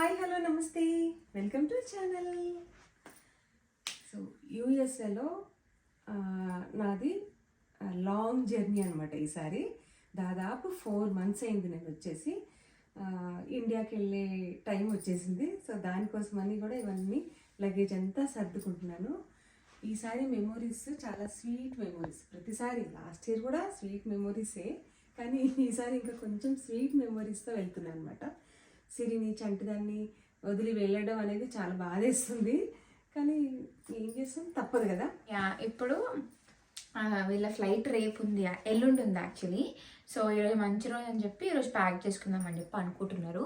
Hi hello నమస్తే. Welcome to channel. So యూఎస్ఏలో నాది లాంగ్ జర్నీ అనమాట ఈసారి దాదాపు ఫోర్ మంత్స్ అయింది నేను వచ్చేసి. ఇండియాకి వెళ్ళే టైం వచ్చేసింది. సో దానికోసమని కూడా ఇవన్నీ లగేజ్ అంతా సర్దుకుంటున్నాను. ఈసారి మెమోరీస్ చాలా స్వీట్ మెమోరీస్ ప్రతిసారి లాస్ట్ ఇయర్ కూడా స్వీట్ మెమోరీసే కానీ ఈసారి ఇంకా కొంచెం స్వీట్ మెమోరీస్తో వెళ్తున్నాను అనమాట సిరిని చంటిదాన్ని వదిలి వెళ్ళడం అనేది చాలా బాధేస్తుంది. కానీ ఏం చేస్తాం? తప్పదు కదా. యా ఇప్పుడు వీళ్ళ ఫ్లైట్ రేపు ఉంది. ఎల్లుండి ఉంది యాక్చువల్లీ సో ఈరోజు మంచి రోజు అని చెప్పి ఈరోజు ప్యాక్ చేసుకుందాం అని చెప్పి అనుకుంటున్నారు.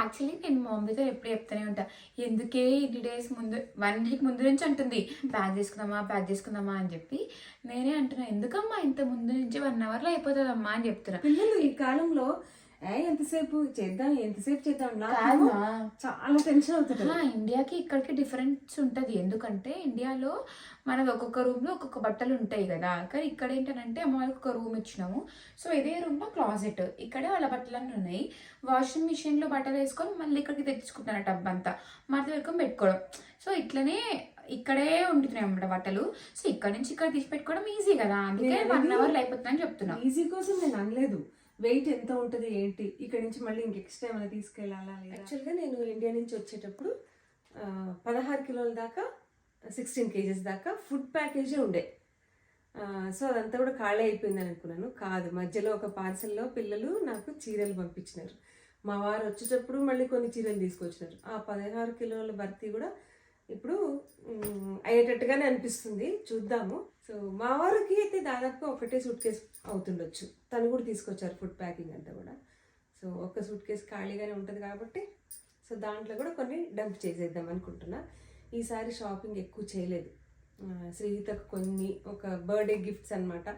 యాక్చువల్లీ నేను మా మమ్మీతో ఎప్పుడు చెప్తానే ఉంటా. ఎందుకే ఇన్ని డేస్ ముందు వన్ వీక్ ముందు నుంచి అంటుంది ప్యాక్ చేసుకుందామా ప్యాక్ చేసుకుందామా అని చెప్పి. నేనే అంటున్నా ఎందుకమ్మా ఇంత ముందు నుంచి వన్ అవర్లో అయిపోతుందమ్మా అని చెప్తున్నా. ఈ కాలంలో ఏ ఎంతసేపు? చేద్దాం ఎంతసేపు చేద్దాం? నాకు. చాలా టెన్షన్ అవుతుంది. ఇండియాకి ఇక్కడికి డిఫరెన్స్ ఉంటుంది. ఎందుకంటే ఇండియాలో మనది ఒక్కొక్క రూమ్లో ఒక్కొక్క బట్టలు ఉంటాయి కదా. కానీ ఇక్కడ ఏంటంటే అమ్మ వాళ్ళకి ఒక రూమ్ ఇచ్చినాము. సో ఇదే రూమ్లో క్లాజెట్ ఇక్కడే వాళ్ళ బట్టలన్నీ ఉన్నాయి. వాషింగ్ మిషన్లో బట్టలు వేసుకొని మళ్ళీ ఇక్కడికి తెచ్చుకుంటున్నారు టబ్ అంతా మడత పెట్టుకొని పెట్టుకోవడం. సో ఇట్లనే ఇక్కడే ఉంటున్నాయి అన్నమాట బట్టలు. సో ఇక్కడ నుంచి ఇక్కడ తీసి పెట్టుకోవడం ఈజీ కదా. అందుకే వన్ అవర్లో అయిపోతుందని చెప్తున్నా. ఈజీ కోసం నేను అనలేదు. వెయిట్ ఎంత ఉంటుంది ఏంటి? ఇక్కడ నుంచి మళ్ళీ ఇంక ఎక్స్ట్రా ఏమైనా తీసుకెళ్ళాలా యాక్చువల్గా నేను ఇండియా నుంచి వచ్చేటప్పుడు పదహారు కిలోల దాకా సిక్స్టీన్ కేజెస్ దాకా ఫుడ్ ప్యాకేజే ఉండే. సో అదంతా కూడా ఖాళీ అయిపోయింది అనుకున్నాను. కాదు మధ్యలో ఒక పార్సల్లో పిల్లలు నాకు చీరలు పంపించినారు. మా వారు వచ్చేటప్పుడు మళ్ళీ కొన్ని చీరలు తీసుకొచ్చినారు. ఆ పదహారు కిలోల భర్తీ కూడా ఇప్పుడు అయ్యేటట్టుగానే అనిపిస్తుంది. చూద్దాము. సో మా వారికి అయితే దాదాపుగా ఒకటే సూట్ కేసు అవుతుండొచ్చు. తను కూడా తీసుకొచ్చారు ఫుడ్ ప్యాకింగ్ అంతా కూడా. సో ఒక సూట్ కేసు ఖాళీగానే ఉంటుంది కాబట్టి సో దాంట్లో కూడా కొన్ని డంప్ చేసేద్దాం అనుకుంటున్నా. ఈసారి షాపింగ్ ఎక్కువ చేయలేదు. శ్రీహితకు కొన్ని ఒక బర్త్డే గిఫ్ట్స్ అనమాట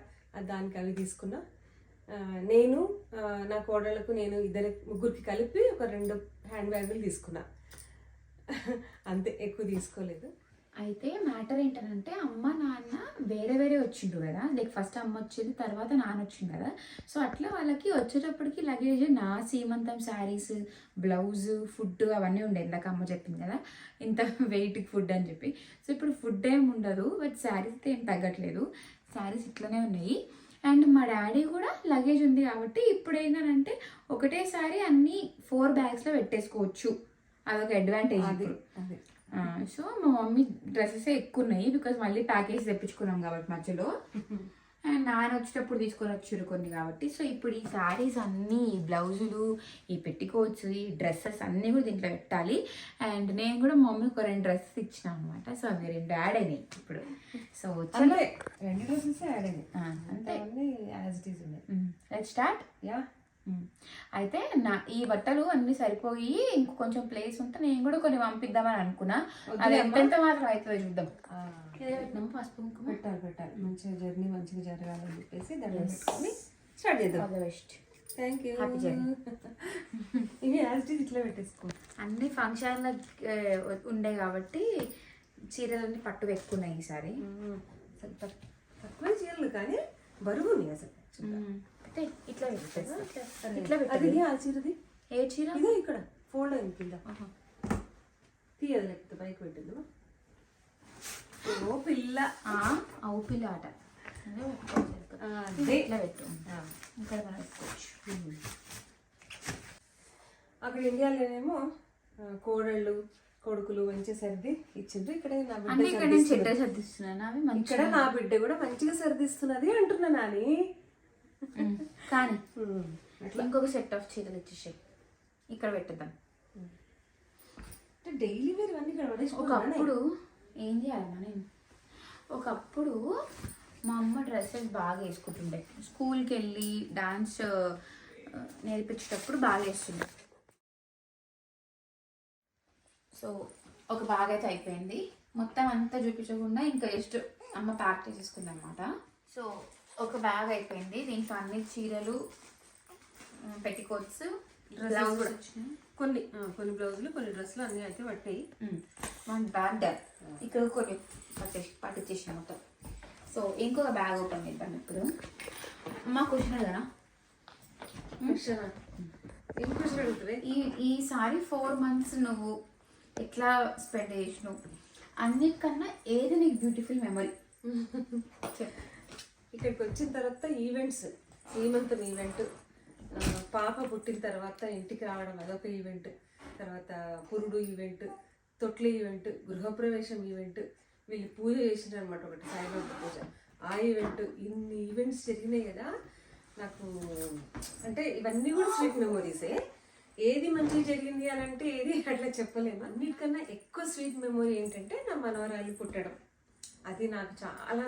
దానికి అవి తీసుకున్నా. నేను నా కోడళ్ళకు నేను ఇద్దరు ముగ్గురికి కలిపి ఒక రెండు హ్యాండ్ బ్యాగులు తీసుకున్నా. అంతే ఎక్కువ తీసుకోలేదు. అయితే మ్యాటర్ ఏంటంటే అమ్మ నాన్న వేరే వేరే వచ్చిండ్రు కదా. లైక్ ఫస్ట్ అమ్మ వచ్చింది తర్వాత నాన్న వచ్చింది కదా. సో అట్లా వాళ్ళకి వచ్చేటప్పటికి లగేజ్ నా సీమంతం శారీస్ బ్లౌజ్ ఫుడ్ అవన్నీ ఉండే ఇందాక అమ్మ చెప్పింది కదా. ఇంత వెయిట్ ఫుడ్ అని చెప్పి. సో ఇప్పుడు ఫుడ్ ఏం ఉండదు బట్ శారీస్ అయితే ఏం తగ్గట్లేదు. శారీస్ ఇట్లనే ఉన్నాయి. అండ్ మా డాడీ కూడా లగేజ్ ఉంది కాబట్టి ఇప్పుడు ఏంటంటే ఒకటేసారి అన్ని ఫోర్ బ్యాగ్స్లో పెట్టేసుకోవచ్చు. అదొక అడ్వాంటేజ్ సో మా మమ్మీ డ్రెస్సెస్ ఎక్కువ ఉన్నాయి బికాజ్ మళ్ళీ ప్యాకేజ్ తెప్పించుకున్నాం కాబట్టి మధ్యలో. అండ్ నాన్న వచ్చేటప్పుడు తీసుకొని వచ్చారు కొన్ని కాబట్టి. సో ఇప్పుడు ఈ శారీస్ అన్నీ ఈ బ్లౌజులు ఈ పెట్టికోట్స్ ఈ డ్రెస్సెస్ అన్నీ కూడా దీంట్లో పెట్టాలి. అండ్ నేను కూడా మా మమ్మీ ఒక రెండు డ్రెస్సెస్ ఇచ్చిన అనమాట సో అవి రెండు యాడ్ అయినాయి ఇప్పుడు. సో రెండు రోజెస్ యాడ్ అయింది ఆ, అంతే. అంతే as it is let start yeah. అయితే నా ఈ బట్టలు అన్ని సరిపోయి ఇంకో కొంచెం ప్లేస్ ఉంటే నేను కూడా కొన్ని పంపిద్దామని అనుకున్నా. అది. ఎంతెంత మాత్రం అవుతుందో చూద్దాం. పసుపు కుంకుమ? పెట్టాలి పెట్టాలి. మంచిగా జర్నీ మంచిగా జరగాలని చెప్పేసి దాన్ని పెట్టుకొని స్టార్ట్ చేద్దాం. Best thank you. ఇవి యాజ్ ఇట్లా పెట్టేసుకో. అన్ని ఫంక్షన్ల ఉండే కాబట్టి చీరలన్నీ పట్టు పెట్టుకున్నాయి ఈసారి. తక్కువే చీరలు కానీ బరువు ఉన్నాయి అసలు. ఇట్లా. ఇట్లా- అది ఆ చీరది? ఏ చీర? ఇదో ఇక్కడ. ఫోల్డ్ అయింది కింద. తీయదు లేకపోతే పైకి పెట్టింది. ఓ పిల్ల. పిల్ల ఆట. ఇట్లా పెట్టు. ఇక్కడ మనం పెట్టుకోవచ్చు. అక్కడ ఇండియాలోనేమో కోడళ్ళు కొడుకులు మంచిగా సర్ది ఇచ్చిండ్రు. ఇక్కడ నా బిడ్డ ఇక్కడ నేను చెడ్డ సర్దిస్తున్నది. సర్దిస్తున్నాను. అవి ఇక్కడ నా బిడ్డ కూడా మంచిగా సర్దిస్తున్నది అంటున్నా నాని. కానీ ఇంకొక సెట్ ఆఫ్ చీరలు ఇచ్చేసాయి. ఇక్కడ పెట్టేద్దాం. అంటే డైలీ వేర్ అన్ని ఇక్కడ. ఒకప్పుడు ఏం చేయాలన్నా నేను? ఒకప్పుడు మా అమ్మ డ్రెస్సెస్ బాగా వేసుకుంటుండే. స్కూల్కి వెళ్ళి డాన్స్ నేర్పించేటప్పుడు బాగా వేస్తుండే. సో ఒక బ్యాగ్ అయితే అయిపోయింది. మొత్తం అంతా చూపించకుండా ఇంకా జస్ట్ అమ్మ ప్యాక్ చేసేసుకుంది అనమాట సో ఒక బ్యాగ్ అయిపోయింది. దీంట్లో అన్ని చీరలు పెట్టికోట్స్ బ్లౌజ్ కూడా కొన్ని కొన్ని బ్లౌజులు కొన్ని డ్రెస్సులు అన్ని అయితే పట్టాయి. వన్ బ్యాగ్ డన్ ఇక్కడ కొన్ని పట్టేసి పట్టించేసిన మొత్తం. సో ఇంకొక బ్యాగ్ ఓపెన్ చేద్దాం ఇప్పుడు. అమ్మ కూర్చున్నారు కదా ఈ ఈసారి ఫోర్ మంత్స్ నువ్వు ఎట్లా స్పెండ్ చేసినావు? అన్నిటికన్నా ఏది నీకు బ్యూటిఫుల్ మెమరీ ఇక్కడికి వచ్చిన తర్వాత ఈవెంట్స్ సీమంతం ఈవెంట్ పాప పుట్టిన తర్వాత ఇంటికి రావడం అదొక ఈవెంట్ తర్వాత పురుడు ఈవెంట్ తొట్ల ఈవెంట్ గృహప్రవేశం ఈవెంట్ వీళ్ళు పూజ చేసినారు అనమాట ఒకటి సాయిబాబా పూజ. ఆ ఈవెంట్ ఇన్ని ఈవెంట్స్ జరిగినాయి కదా నాకు అంటే ఇవన్నీ కూడా స్వీట్ మెమొరీసే ఏది మంచిగా జరిగింది అని అంటే ఏది అట్లా చెప్పలేము. అన్నిటికన్నా ఎక్కువ స్వీట్ మెమొరీ ఏంటంటే నా మనవరాలు పుట్టడం. అది నాకు చాలా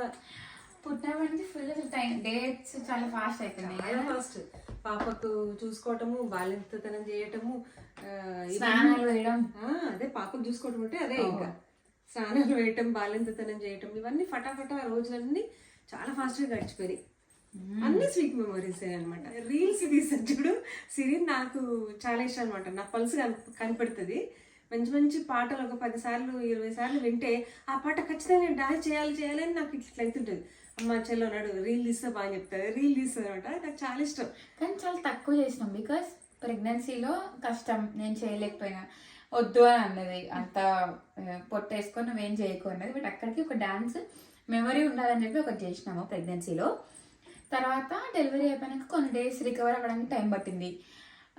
పుట్టినప్పటి ఫుల్ డేట్స్ చాలా ఫాస్ట్ అవుతున్నాయి ఫాస్ట్ పాపకు చూసుకోవటము బాలింతతనం చేయటము స్నానాలు వేయడం. అదే పాపకు చూసుకోవటం అంటే అదే ఇంకా. స్నానాలు వేయటం బాలింతతనం చేయటం ఇవన్నీ ఫటాఫటా ఆ రోజులన్నీ చాలా ఫాస్ట్గా గడిచిపోయి అన్ని స్వీట్ మెమరీస్ అనమాట రీల్స్ తీసాను చూడు. సిరి నాకు చాలా ఇష్టం అనమాట నా పల్స్ కన- కనపడుతుంది. మంచి మంచి పాటలు ఒక పది సార్లు ఇరవై సార్లు వింటే ఆ పాట ఖచ్చితంగా డాన్స్ చేయాలి చేయాలి అని నాకు ఇట్లా అవుతుంటుంది. అమ్మ చెల్లో నాడు రీల్ తీస్తే బాగా చెప్తుంది రీల్ తీస్తుంది అనమాట నాకు చాలా ఇష్టం. కానీ చాలా తక్కువ చేసినాం. బికాస్ ప్రెగ్నెన్సీలో కష్టం. నేను చేయలేకపోయినా. వద్దు అని అన్నది. అంత పొట్టేసుకొని నువ్వేం చేయకు అన్నది. బట్ అక్కడికి ఒక డాన్స్ మెమరీ ఉండాలని చెప్పి ఒకటి చేసినాము ప్రెగ్నెన్సీలో తర్వాత డెలివరీ అయిపోయినాక కొన్ని డేస్ రికవర్ అవ్వడానికి టైం పట్టింది.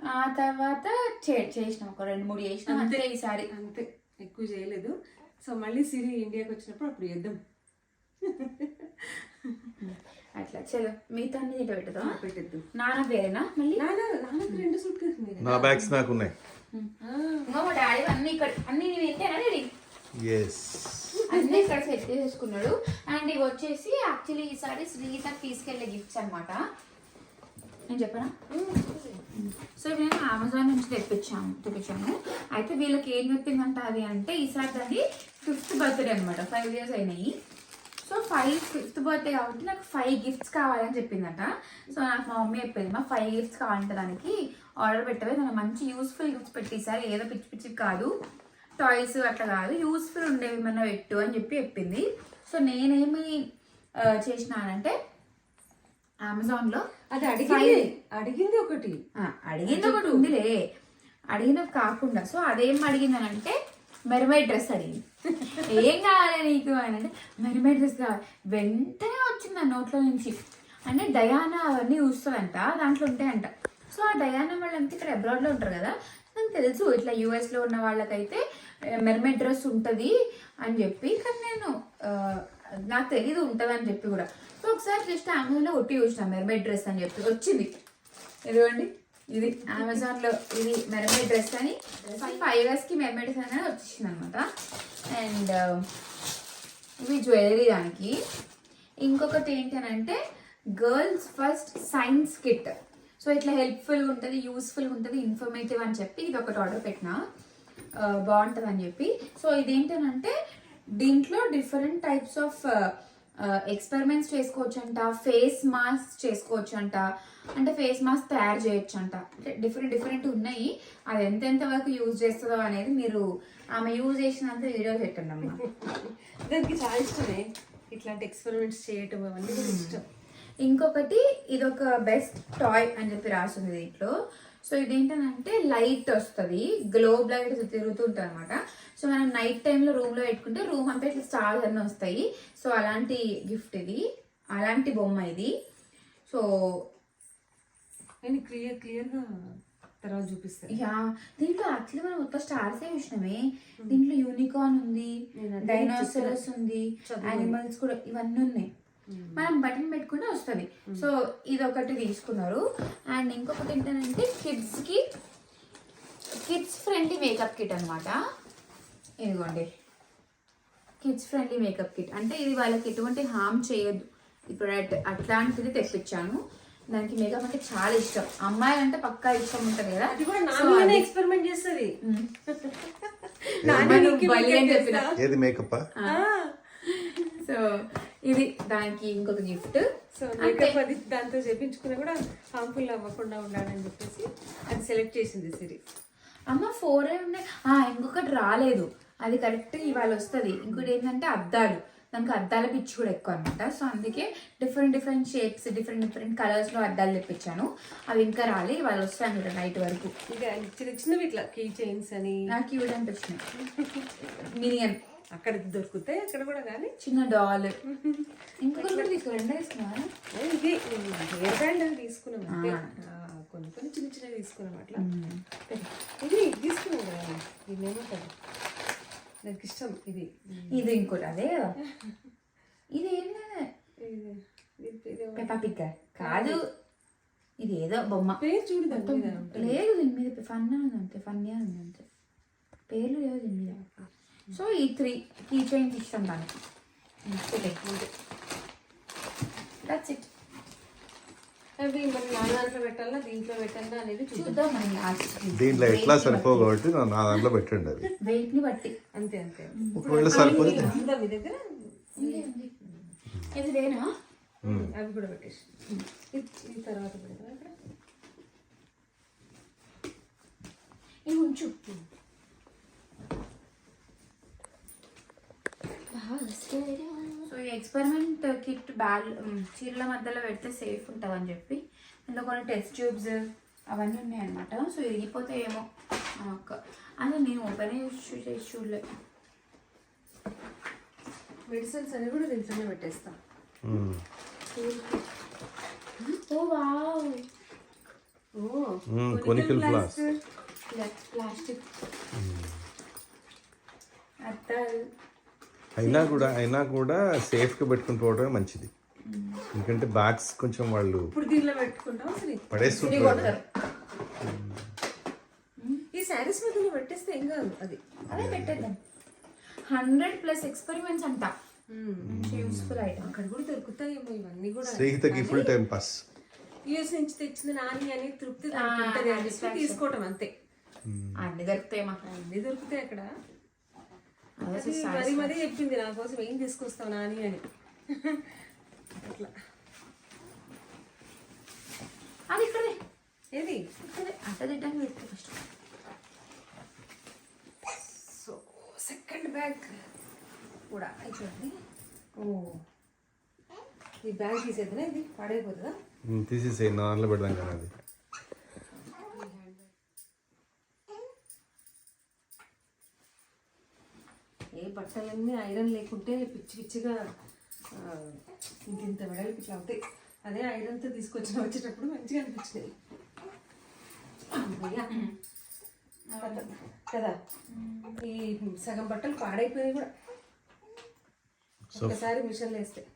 ఆ తర్వాత చే చేసినాం. ఒక రెండు మూడు చేసినాం. అంతే. ఈసారి. అంతే. ఎక్కువ చేయలేదు. సో మళ్ళీ సిరి ఇండియాకి వచ్చినప్పుడు అప్పుడు చేద్దాం. అట్లా చలో. మిగతా అన్ని తింట పెట్టుదా పెట్టేద్దాం. నాన్న వేరేనా మళ్ళీ? నాన్న నాన్నకి రెండు సూట్ కేసు నా బ్యాగ్స్ నాకున్నాయి. ఇంకో మా డాడీ అన్ని ఇక్కడ అన్ని నేను ఎత్తానా డాడీ? ఎస్ అన్నీ ఇక్కడ సెట్ చేసుకున్నాడు. అండ్ ఇవి వచ్చేసి యాక్చువల్లీ ఈసారి శ్రీతకి తీసుకెళ్ళే గిఫ్ట్స్ అన్నమాట. నేను చెప్పనా? సో ఇవి నేను అమెజాన్ నుంచి తెప్పించాను తెప్పించాను అయితే వీళ్ళకి ఏం చెప్పిందంట అది అంటే ఈసారి దాన్ని ఫిఫ్త్ బర్త్డే అనమాట ఫైవ్ ఇయర్స్ అయినాయి. సో ఫైవ్ ఫిఫ్త్ బర్త్డే కాబట్టి నాకు ఫైవ్ గిఫ్ట్స్ కావాలని చెప్పిందట. సో నాకు మా మమ్మీ చెప్పింది మా ఫైవ్ గిఫ్ట్స్ కావాలంటే దానికి. ఆర్డర్ పెట్టవే దానికి మంచి యూస్ఫుల్ గిఫ్ట్స్ పెట్టేసారి. ఏదో పిచ్చి పిచ్చి కాదు. టాయ్స్ అట్లా కాదు. యూస్ఫుల్ ఉండేవి ఏమన్నా పెట్టు అని చెప్పి చెప్పింది. సో నేనేమి చేసినానంటే అమెజాన్లో అది అడిగింది. అడిగింది ఒకటి. అడిగింది ఒకటి ఉందిలే. అడిగినది కాకుండా సో అదేం అడిగిందనంటే మెరమైడ్ డ్రెస్ అడిగింది. ఏం కావాలి నీకు అని అంటే మెరమైడ్ డ్రెస్ కావాలి. వెంటనే వచ్చింది ఆ నోట్లో నుంచి. అంటే డయానా అవన్నీ చూస్తుందంట దాంట్లో ఉంటాయంట. సో ఆ డయానా వాళ్ళంతా ఇక్కడ అబ్రాడ్లో ఉంటారు కదా నాకు తెలుసు ఇట్లా యూఎస్లో ఉన్న వాళ్ళకైతే మెర్మెడ్ డ్రెస్ ఉంటుంది అని చెప్పి కానీ నేను నాకు తెలీదు ఉంటుంది అని చెప్పి కూడా. సో ఒకసారి జస్ట్ అమెజాన్లో కొట్టి చూసిన మెర్మెడ్ డ్రెస్ అని చెప్పి వచ్చింది. ఇదిగోండి. ఇది అమెజాన్లో ఇది మెరమేడ్ డ్రెస్ అని ఫైవ్ ఇయర్స్కి మెరమేడ్ డ్రెస్ అనేది వచ్చింది అనమాట అండ్ um, ఇవి జ్యువెలరీ దానికి. ఇంకొకటి ఏంటి అని అంటే girls first science kit. So ఇట్లా హెల్ప్ఫుల్గా ఉంటుంది యూస్ఫుల్గా ఉంటుంది ఇన్ఫర్మేటివ్ అని చెప్పి ఇది ఒకటి ఆర్డర్ పెట్టిన. బాగుంటుంది అని చెప్పి. సో ఇదేంటనంటే దీంట్లో డిఫరెంట్ టైప్స్ ఆఫ్ ఎక్స్పెరిమెంట్స్ చేసుకోవచ్చు అంట ఫేస్ మాస్క్ చేసుకోవచ్చు అంట అంటే ఫేస్ మాస్క్ తయారు చేయొచ్చు అంట అంటే డిఫరెంట్ డిఫరెంట్ ఉన్నాయి. అది ఎంతెంత వరకు యూజ్ చేస్తుందో అనేది మీరు ఆమె యూజ్ చేసినంత వీడియో పెట్టండి అమ్మా దానికి చాలా ఇష్టమే. ఇట్లాంటి ఎక్స్పెరిమెంట్స్ చేయటం అవన్నీ ఇష్టం. ఇంకొకటి ఇదొక బెస్ట్ టాయ్ అని చెప్పి రాసింది దీంట్లో. సో ఇదేంటంటే లైట్ వస్తుంది. గ్లోబ్ లైట్ తిరుగుతుంటుంది అనమాట సో మనం నైట్ టైంలో రూమ్లో పెట్టుకుంటే రూమ్ అంతా ఇట్లా స్టార్స్ అన్నీ వస్తాయి. సో అలాంటి గిఫ్ట్ ఇది. అలాంటి బొమ్మ ఇది. సో నేను క్లియర్ క్లియర్గా తర్వాత చూపిస్తాను. యా. దీంట్లో యాక్చువల్లీ మనం మొత్తం స్టార్స్ ఏ చూసినామే. దీంట్లో యూనికార్న్ ఉంది డైనోసరస్ ఉంది. యానిమల్స్ కూడా ఇవన్నీ ఉన్నాయి. మనం బటన్ పెట్టుకుంటే వస్తుంది. సో ఇది ఒకటి తీసుకున్నారు. అండ్ ఇంకొకటి ఏంటంటే కిడ్స్కి కిడ్స్ ఫ్రెండ్లీ మేకప్ కిట్ అన్నమాట. ఇదిగోండి. Kids friendly makeup kit. అంటే ఇది వాళ్ళకి ఎటువంటి హామ్ చేయొద్దు. ఈ ప్రొడక్ట్ అట్లాంటిది తెప్పించాను. దానికి మేకప్ అంటే చాలా ఇష్టం. అమ్మాయిలు అంటే పక్కా ఇష్టం ఉంటుంది కదా. అది కూడా ఎక్స్పెరిమెంట్ చేస్తుంది. నాన్న బలి అని చెప్పిన. ఏది మేకప్ ఆ. సో ఇది దానికి ఇంకొక గిఫ్ట్. సో మేకప్ అది దాంతో చేపించుకున్నా కూడా హార్మ్ఫుల్ అవ్వకుండా ఉండాలని చెప్పేసి అది సెలెక్ట్ చేసింది సిరి. అమ్మ ఫోర్ ఉన్నాయి. ఆ, ఇంకొకటి రాలేదు. అది కరెక్ట్ ఇవాళ వస్తుంది. ఇంకోటి ఏంటంటే అద్దాలు. దానికి అద్దాల పిచ్చి కూడా ఎక్కువ అనమాట సో అందుకే different different shapes different different కలర్స్లో అద్దాలు తెప్పించాను. అవి ఇంకా రాలే. వాళ్ళు వస్తాను కూడా నైట్ వరకు. ఇక చిన్న చిన్నవి ఇట్లా కీ చైన్స్ అని. నాకు క్యూట్ అనిపించినాయి మినియన్ అక్కడ దొరుకుతాయి అక్కడ కూడా కానీ చిన్న డాల్. ఇంకొకటి కూడా తీసుకో రెండు వేసుకున్నావా? ఏ, ఇది హెయిర్ బ్యాండ్ అని తీసుకున్నాం కొన్ని కొన్ని చిన్న చిన్నవి తీసుకున్నాం అట్లా. ఇది తీసుకున్నాం కదా. ఇది ఏమంటారు నాకు ఇష్టం ఇది. ఇది ఇంకోటి అదే. ఇది పిక్క. కాదు ఇది ఏదో బొమ్మ. పేరు చూడు లేదు దీని మీద. ఫన్ ఉంది అంతే ఫన్నీ ఉంది అంతే. పేర్లు లేవు దీని మీద. సో ఈ త్రీ కీ చైన్స్ ఇష్టం దానికి. దట్స్ ఇట్ అవి మరి నా దాంట్లో పెట్టాలా దీంట్లో పెట్టాలా అనేది చూద్దాం. చూద్దాం మనం లాస్ట్ దీంట్లో ఎట్లా సరిపోవు కాబట్టి నా నా దాంట్లో పెట్టండి అది. వెయిట్ని బట్టి. అంతే అంతే. ఒకవేళ సరిపోతే ఉందా మీ దగ్గర? ఉంది, ఉంది. ఇది వేనా? అవి కూడా పెట్టేసి. ఈ తర్వాత పెడతాం ఉంచు సో ఈ ఎక్స్పెరిమెంట్ కిట్ బ్యాల్ చీరల మధ్యలో పెడితే సేఫ్ ఉంటుంది అని చెప్పి ఇందులో కొన్ని టెస్ట్ ట్యూబ్స్ అవన్నీ ఉన్నాయన్నమాట. సో ఇరిగిపోతే ఏమో ఆ ఒక్క అదే నేను ఓపెన్ చేసి చేసి చూడలే. మెడిసిన్స్ అని కూడా దీంట్లోనే పెట్టేస్తాం. మ్మ్. ఓ వావ్. ఓ. కొనికల్ ఫ్లాస్ ప్లాస్టిక్ అద్దాలు. అయినా కూడా అయినా కూడా సేఫ్గా పెట్టుకుని పోవడమే మంచిది. ఎందుకంటే బ్యాగ్స్ కొంచెం వాళ్ళు ఇప్పుడు దీనిలో పెట్టుకుంటాం అసలు పడేస్తుంటారు. ఈ శారీస్ పెట్టేస్తే ఏం కాదు అది. అదే పెట్టేద్దాం. హండ్రెడ్ ప్లస్ ఎక్స్పెరిమెంట్స్ అంట. యూస్ఫుల్ ఐటమ్ అక్కడ కూడా దొరుకుతాయేమో ఇవన్నీ కూడా. ఫుల్ టైం పాస్ యూఎస్ నుంచి తెచ్చిన నాని అని తృప్తి తీసుకోవటం అంతే. అన్ని దొరుకుతాయి అన్ని దొరుకుతాయి అక్కడ. మరీ మరీ చెప్పింది నా కోసం ఏం తీసుకొస్తావు నాని అని. అట్లా. అది ఇక్కడే. ఏది? ఇక్కడే. అట్ట తిట్టడానికి పెట్టుకో ఫస్ట్ సో సెకండ్ బ్యాగ్ కూడా చూడండి. ఓ. ఈ బ్యాగ్ తీసేద్దా ఇది? పాడైపోతుందా? తీసేసేయి నా దాంట్లో పెడదాం కానీ అది. బట్టలన్నీ ఐరన్ లేకుంటే పిచ్చి పిచ్చిగా ఇంత ఇంత వెడల్పు ఇట్లా అవుతాయి. అదే ఐరన్తో తీసుకొచ్చిన వచ్చేటప్పుడు మంచిగా అనిపించినాయి. కదా- ఈ సగం బట్టలు పాడైపోయినాయి కూడా. ఒకసారి మిషన్లో వేస్తే.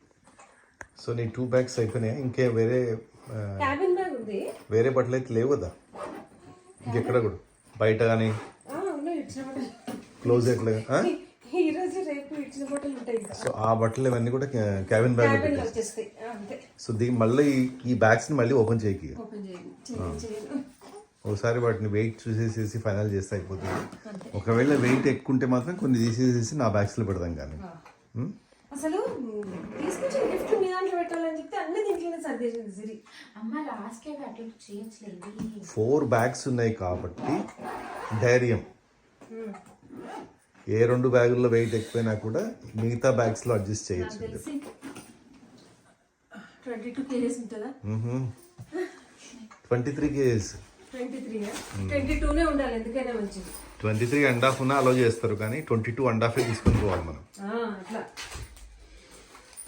సో నీ టూ బ్యాగ్స్ అయిపోయినాయి? ఇంకే వేరే క్యాబిన్ బ్యాగ్ ఉంది. వేరే బట్టలు అయితే లేవు కదా? ఇంకెక్కడ కూడా? బయట కానీ ఆ, ఉన్నాయి ఇచ్చిన బట్టలు క్లోజెట్లు ఈ రోజు రేపు ఇచ్చిన బట్టలు ఉంటాయి ఇంకా సో ఆ బట్టలు ఇవన్నీ కూడా క్యాబిన్ బ్యాగ్లో వచ్చేస్తాయి. అంతే. సో దీని మళ్ళీ ఈ- ఈ బ్యాగ్స్ని మళ్ళీ ఓపెన్ చేయకి. ఓపెన్ చేయను. ఒకసారి వాటిని వెయిట్ చూసేసేసి ఫైనల్ చేస్తే అయిపోతుంది. ఒకవేళ వెయిట్ ఎక్కువ ఉంటే మాత్రం కొన్ని తీసేసేసి నా బ్యాగ్స్లో పెడదాం కానీ? అసలు తీసుకొచ్చిన గిఫ్ట్ మీ దాంట్లో పెట్టాలని చెప్తే అన్ని దీంట్లోనే సర్దేసింది సిరి. అమ్మ లాస్ట్ కే అట్లా చేయట్లేదు. ఫోర్ బ్యాగ్స్ ఉన్నాయి కాబట్టి ధైర్యం. ఏ రెండు బ్యాగుల్లో వెయిట్ ఎక్కువైనా కూడా మిగతా బ్యాగ్స్లో అడ్జస్ట్ చేయొచ్చు ట్వంటీ టూ కేజెస్ ఉంటుందా? Twenty three KGs. Twenty three and half ఉన్న అలో చేస్తారు కానీ ట్వంటీ టూ అండ్ హాఫే తీసుకొని పోవాలి మనం.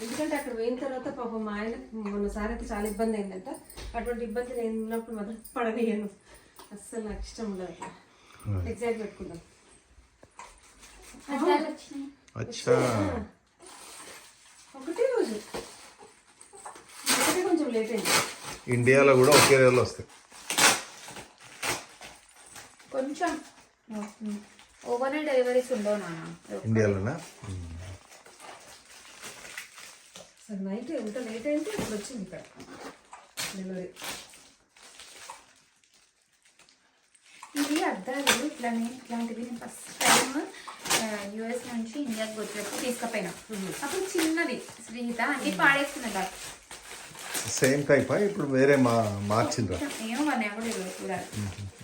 ఎందుకంటే అక్కడ పోయిన తర్వాత పాపం మా ఆయన మొన్నసారి అయితే చాలా ఇబ్బంది అయిందంట. అటువంటి ఇబ్బంది నేను ఉన్నప్పుడు మాత్రం పడవేయను అస్సలు నాకు ఇష్టం ఉండదు అట్లా. ఎగ్జాక్ట్ పెట్టుకుందాం. అచ్చా ఒకటే రోజు ఒకటే కొంచెం లేట్ అయింది ఇండియాలో కూడా ఒకే రోజులో వస్తాయి కొంచెం ఓవర్ డెలివరీస్ ఉండవు నాన్న ఇండియాలోనా నైట్ ఎంత లేట్ అయింది ఇప్పుడు వచ్చింది ఇక్కడ డెలివరీ ఇవి అద్దాలు ఇట్లానే ఇట్లాంటివి నేను ఫస్ట్ టైం యుఎస్ నుంచి ఇండియాకి వచ్చేటప్పుడు తీసుకుపోయినా. అప్పుడు చిన్నవి శ్రీహిత అన్ని పాడేస్తున్నది సేమ్ టైపా ఇప్పుడు వేరే మా మార్చిండ్రా? ఏమో వన్ కూడా ఇరవై చూడాలి.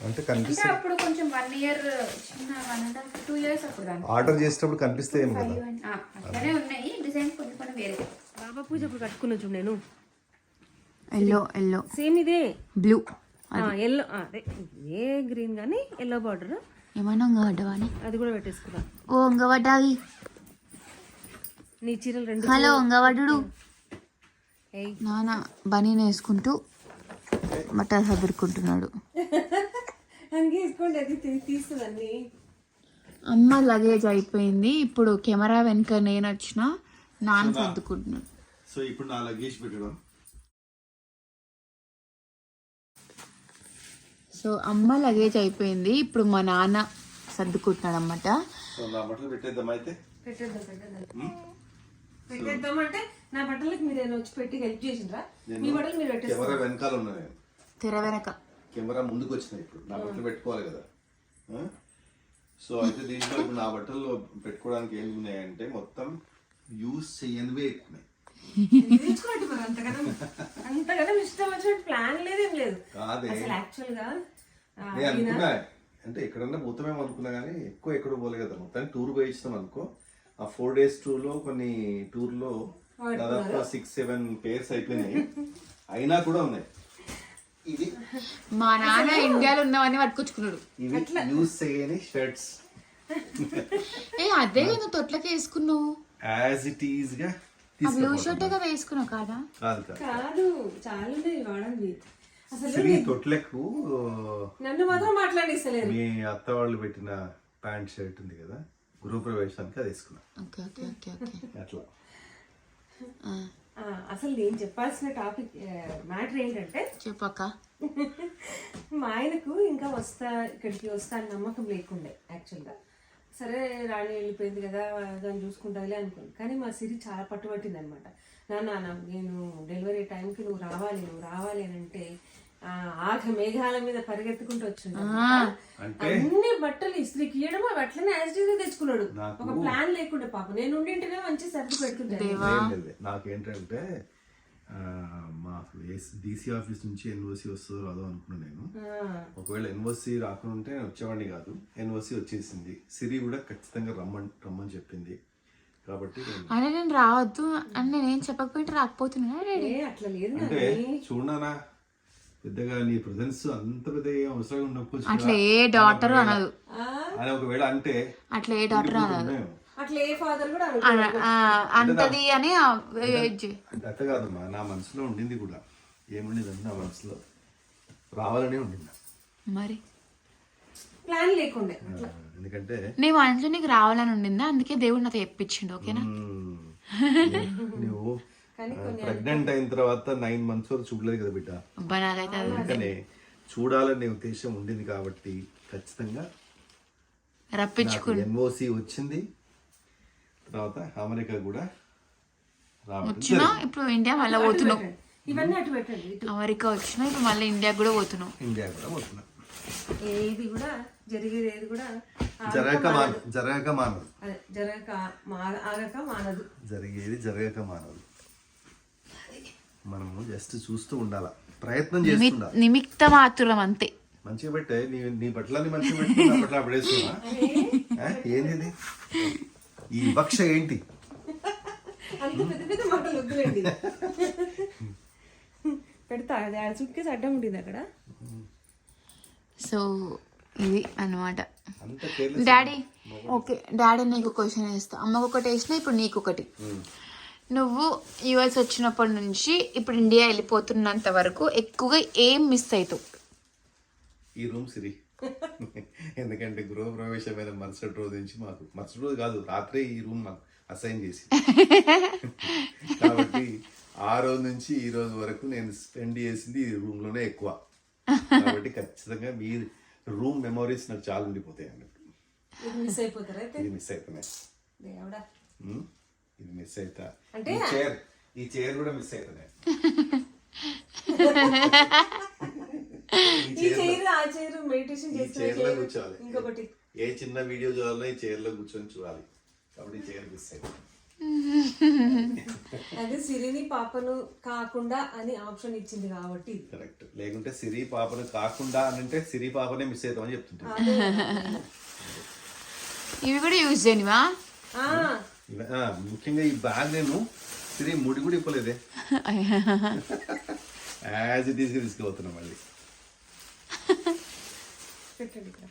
అంటే కనిపిస్తే అప్పుడు కొంచెం వన్ ఇయర్ చిన్న one and half two years అప్పుడు దాన్ని ఆర్డర్ చేసేటప్పుడు కనిపిస్తే ఏం కదా? అట్లనే ఉన్నాయి డిజైన్ కొంచెం వేరే. బాబా పూజ అప్పుడు కట్టుకున్నా చూడు నేను. ఎల్లో ఎల్లో సేమ్ ఇదే. బ్లూ ఎల్లో అదే. ఏ గ్రీన్ కానీ ఎల్లో బార్డర్ ఏమన్నా ఉంగబడ్డవా అని అది కూడా పెట్టేసుకున్నా ఓ ఉంగబడ్డావి నీ చీరలు రెండు హలో ఉంగబడ్డు నాన్న బనీని వేసుకుంటూ బట్టలు సదురుకుంటున్నాడు అమ్మ లగేజ్ అయిపోయింది. ఇప్పుడు కెమెరా వెనుక నేను వచ్చిన నాన్న సర్దుకుంటున్నాడు. సో ఇప్పుడు నా లగేజ్ పెట్టడం. సో అమ్మ లగేజ్ అయిపోయింది. ఇప్పుడు మా నాన్న సర్దుకుంటున్నాడు అన్నమాట సో నా బట్టలు పెట్టేద్దాం అయితే? పెట్టేద్దాం పెట్టేద్దాం. పెట్టేద్దాం అంటే నా బట్టలకు మీరు వచ్చి పెట్టి హెల్ప్ చేసిండ్రా? మీ బట్టలు మీరు పెట్టేసుకో కెమెరా వెనకాల ఉన్నా నేను. తెర వెనక. కెమెరా ముందుకు వచ్చినాయి ఇప్పుడు. నా బట్టలు పెట్టుకోవాలి కదా? సో అయితే దీంట్లో ఇప్పుడు నా బట్టలు పెట్టుకోవడానికి ఏమి ఉన్నాయంటే మొత్తం యూస్ చేయనివే ఎక్కువ తెచ్చుకోండి మరి అంతగానం. అంతగానం ఇష్టం వచ్చినట్టు ప్లాన్ లేదేం లేదు. కాదే. అసలు యాక్చువల్గా ఆ, నేను అనుకున్నా అంటే ఎక్కడన్నా పోతామేమో అనుకున్నా కానీ ఎక్కువ ఎక్కడ పోలే కదా. మొత్తానికి టూర్ పోయి అనుకో. ఆ ఫోర్ డేస్ టూర్లో కొన్ని టూర్లో దాదాపు సిక్స్ సెవెన్ పేర్స్ అయిపోయినాయి. అయినా కూడా ఉన్నాయి. ఇది మా నాన్న ఇండియాలో ఉన్నామని పట్టుకొచ్చుకున్నాడు. ఇవి యూస్ చేయని షర్ట్స్ ఏ అదే కదా తొట్లకి వేసుకున్నావు. యాజ్ ఇట్ ఈజ్గా. బ్లూ. షర్ట్ కదా వేసుకున్నావు కాదా? కాదు చాలా వాడండి అసలు తొట్లకు నన్ను మాత్రం మాట్లాడిస్తలేదు. మీ అత్త వాళ్ళు పెట్టిన ప్యాంట్ షర్ట్ ఉంది కదా గృహప్రవేశానికి అది వేసుకున్నా. Okay okay okay okay. అట్లా. ఆ, అసలు నేను చెప్పాల్సిన టాపిక్ మ్యాటర్ ఏంటంటే చెప్పక్క. మా ఆయనకు ఇంకా వస్తా ఇక్కడికి వస్తా అని నమ్మకం లేకుండే యాక్చువల్గా. సరే రాణి వెళ్ళిపోయింది కదా దాన్ని చూసుకుంటుందిలే అనుకుంది కానీ మా సిరి చాలా పట్టుబట్టింది అనమాట నాన్న నా- నేను డెలివరీ టైంకి నువ్వు రావాలి నువ్వు రావాలి అని అంటే ఆ, ఆఖ మేఘాల మీద పరిగెత్తుకుంటూ వచ్చిండు అంటే? అన్ని బట్టలు ఇస్త్రీకి ఇయ్యడం అవి అట్లనే యాజ్ తెచ్చుకున్నాడు. ఒక ప్లాన్ లేకుండా పాప. నేను ఉండింటేనే మంచి సర్ది పెట్టుకుంటాను. నాకేంటంటే డీసీ ఆఫీస్ నుంచి ఎన్ఓసి వస్తుందో రాదో అనుకున్నాను నేను. ఒకవేళ ఎన్ఓసి రాకుంటే నేను వచ్చేవాడిని కాదు. ఎన్ఓసి వచ్చేసింది. సిరి కూడా ఖచ్చితంగా రమ్మని రమ్మని చెప్పింది. కాబట్టి నేను- అరే నేను రావద్దు అని నేనేం చెప్పకపోతే రాకపోతున్నా అట్లా లేదు అంటే. చూడనా పెద్దగా నీ ప్రజెన్స్ అంత పెద్ద అవసరం ఉండకపోవచ్చు అట్లా. ఏ డాటర్ అనదు. అని ఒకవేళ అంటే అట్లా ఏ డాటర్ అనదు. అంటది అని అట్ట కాదమ్మా నా మనసులో ఉండింది కూడా. ఏముండింది అంటే నా మనసులో? రావాలని ఉండింది? మరి? ప్లాన్ లేకుండే. ఎందుకంటే నీ మనసులో నీకు రావాలని ఉండిందా? అందుకే దేవుడు నాతో చెప్పించిండు ఓకేనా? నువ్వు ప్రెగ్నెంట్ అయిన తర్వాత నైన్ మంత్స్ వరకు చూడలేదు కదా బిడ్డ? అబ్బా నాకైతే అది అందుకనే చూడాలనే ఉద్దేశం ఉండింది కాబట్టి ఖచ్చితంగా రప్పించుకు ఎన్ఓసి వచ్చింది. తర్వాత అమెరికా కూడా రావడం వచ్చినా ఇప్పుడు ఇండియా మళ్ళీ పోతున్నావు ఇవన్నీ అటు పెట్టండి ఇటు. అమెరికా వచ్చినా ఇప్పుడు మళ్ళీ ఇండియా కూడా పోతున్నావు ఇండియా కూడా పోతున్నా. ఏది కూడా జరిగేది కూడా జరగక మాన జరగక మానదు. అదే జరగక ఆగక మానదు. జరిగేది జరగక మానదు. మనము జస్ట్ చూస్తూ ఉండాల. ప్రయత్నం చేస్తుండాలి. నిమిత్త మాత్రం అంతే. మంచిగా పెట్టే నీ నీ బట్టలని మంచిగా పెట్టి నా బట్టలు అప్పుడేస్తున్నా ఏంది ఈ వివక్ష ఏంటి? పెడతా అది ఆ సుట్కేసి అడ్డం ఉంటుంది అక్కడ. సో ఇది కేర్లెస్ డాడీ ఓకే డాడీ నీకు క్వశ్చన్ వేస్తా. అమ్మకు ఒకటి వేసిన ఇప్పుడు నీకు ఒకటి నువ్వు యుఎస్ వచ్చినప్పటి నుంచి ఇప్పుడు ఇండియా వెళ్ళిపోతున్నంత వరకు ఎక్కువగా ఏం మిస్ అవుతావు ఈ రూమ్ సిరి ఎందుకంటే గృహ ప్రవేశమైన మరుసటి రోజు నుంచి మాకు మరుసటి రోజు కాదు రాత్రే ఈ రూమ్ మాకు అసైన్ చేసి కాబట్టి ఆ రోజు నుంచి ఈ రోజు వరకు నేను స్పెండ్ చేసింది ఈ రూమ్లోనే ఎక్కువ. కాబట్టి ఖచ్చితంగా మీ రూమ్ మెమరీస్ నాకు చాలా ఉండిపోతాయి అన్నట్టు ఇది మిస్ ఇది మిస్ అవుతున్నాయి ఇది మిస్ అవుతా అంటే ఈ చైర్ ఈ చైర్ కూడా మిస్ అవుతున్నాయి ఈ చైర్ ఆ చైర్ మెడిటేషన్ ఈ చేసిన చైర్లో చైర్. కూర్చోవాలి. ఇంకొకటి. ఏ చిన్న వీడియో చూడాలన్నా ఈ చైర్లో కూర్చొని చూడాలి. కాబట్టి ఈ చైర్ మిస్ అదే సిరిని పాపను కాకుండా అని ఆప్షన్ ఇచ్చింది కాబట్టి. కరెక్ట్. లేకుంటే సిరి పాపను కాకుండా అని అంటే సిరి పాపనే మిస్ అవుతామని చెప్తుంటాను అదే. ఇవి కూడా యూజ్ చేయనివా? ఆ, ఇవ- ఆ, ముఖ్యంగా ఈ బ్యాగ్ నేను సిరి ముడి కూడా ఇప్పలేదే యాజ్ ఇట్ ఈస్గా తీసుకుపోతున్నాం మళ్ళీ. పెట్టండి ఇక్కడ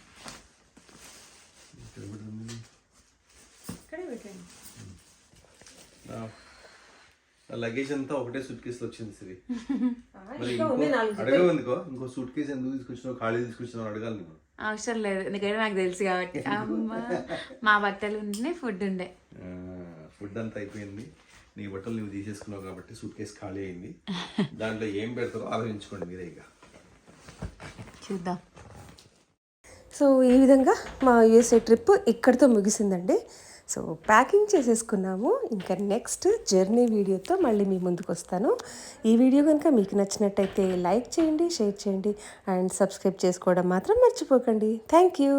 ఇక్కడ పెట్టండి లగేజ్ అంతా ఒకటే సూట్ కేసులో వచ్చింది సిరి. అడగవు ఎందుకో? ఇంకో సూట్ కేసు ఎందుకు తీసుకొచ్చినావు? ఖాళీ తీసుకొచ్చినావు అడగాలి నేను. అవసరం లేదు. ఎందుకంటే నాకు తెలుసు కాబట్టి. మా బట్టలు ఉండే ఫుడ్ ఉండే. ఫుడ్ అంతా అయిపోయింది. నీ బట్టలు నువ్వు తీసేసుకున్నావు కాబట్టి సూట్ కేసు ఖాళీ అయింది. దాంట్లో ఏం పెడతారో ఆలోచించుకోండి మీరే ఇక. చూద్దాం. సో ఈ విధంగా మా యూఎస్ఏ ట్రిప్ ఇక్కడితో ముగిసిందండి. సో ప్యాకింగ్ చేసేసుకున్నాము. ఇంకా నెక్స్ట్ జర్నీ వీడియోతో మళ్ళీ మీ ముందుకు వస్తాను. ఈ వీడియో కనుక మీకు నచ్చినట్టయితే లైక్ చేయండి షేర్ చేయండి అండ్ సబ్స్క్రైబ్ చేసుకోవడం మాత్రం మర్చిపోకండి. Thank you.